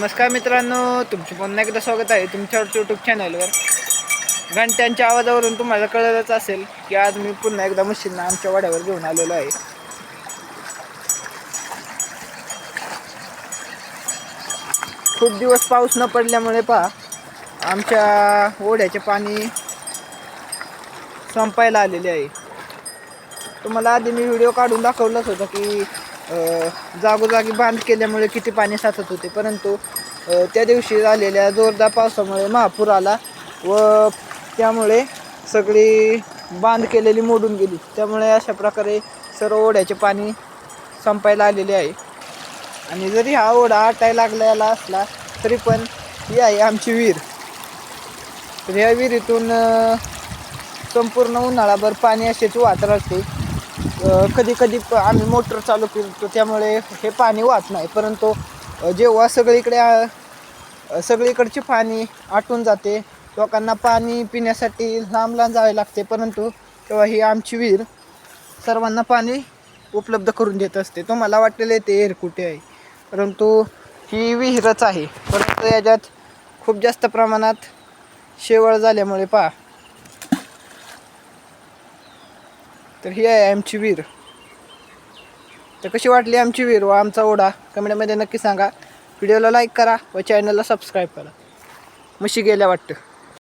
नमस्कार मित्रांनो तुमचे पुन्हा एकदा स्वागत आहे तुमच्या यूट्यूब चॅनलवर घंट्यांच्या आवाजावरून तुम्हाला कळलंच असेल की आज मी पुन्हा एकदा मशीनला आमच्या वाड्यावर घेऊन आलेलो आहे. खूप दिवस पाऊस न पडल्यामुळे पहा आमच्या ओढ्याचे पाणी संपायला आलेले आहे. तुम्हाला आधी मी व्हिडिओ काढून दाखवलंच होतं की जागोजागी बांध केल्यामुळे किती पाणी साचत होते. परंतु त्या दिवशी झालेल्या जोरदार पावसामुळे महापूर आला व त्यामुळे सगळी बांध केलेली मोडून गेली. त्यामुळे अशा प्रकारे सर्व ओढ्याचे पाणी संपायला आलेले आहे. आणि जरी हा ओढा आटायला लागलेला असला तरी पण ही आहे आमची विहीर. तर ह्या विहिरीतून संपूर्ण उन्हाळाभर पाणी असेच वाहत राहते. कधी कधी आम्ही मोटर चालू करतो त्यामुळे हे पाणी वाहत नाही. परंतु जेव्हा सगळीकडे सगळीकडचे पाणी आटून जाते लोकांना पाणी पिण्यासाठी लांब लांब जावे लागते. परंतु तेव्हा ही आमची विहीर सर्वांना पाणी उपलब्ध करून देत असते. तुम्हाला वाटलेले ते एअर कुठे आहे? परंतु ही विहीरच आहे. परंतु याच्यात खूप जास्त प्रमाणात शेवळ झाल्यामुळे पहा तर ही आहे आमची वीर तर कशी वाटली आमची वीर व आमचा ओढा? कमेंटमध्ये नक्की सांगा. व्हिडिओला लाईक करा व चॅनलला सबस्क्राईब करा. म्हशी गेल्या वाटतं.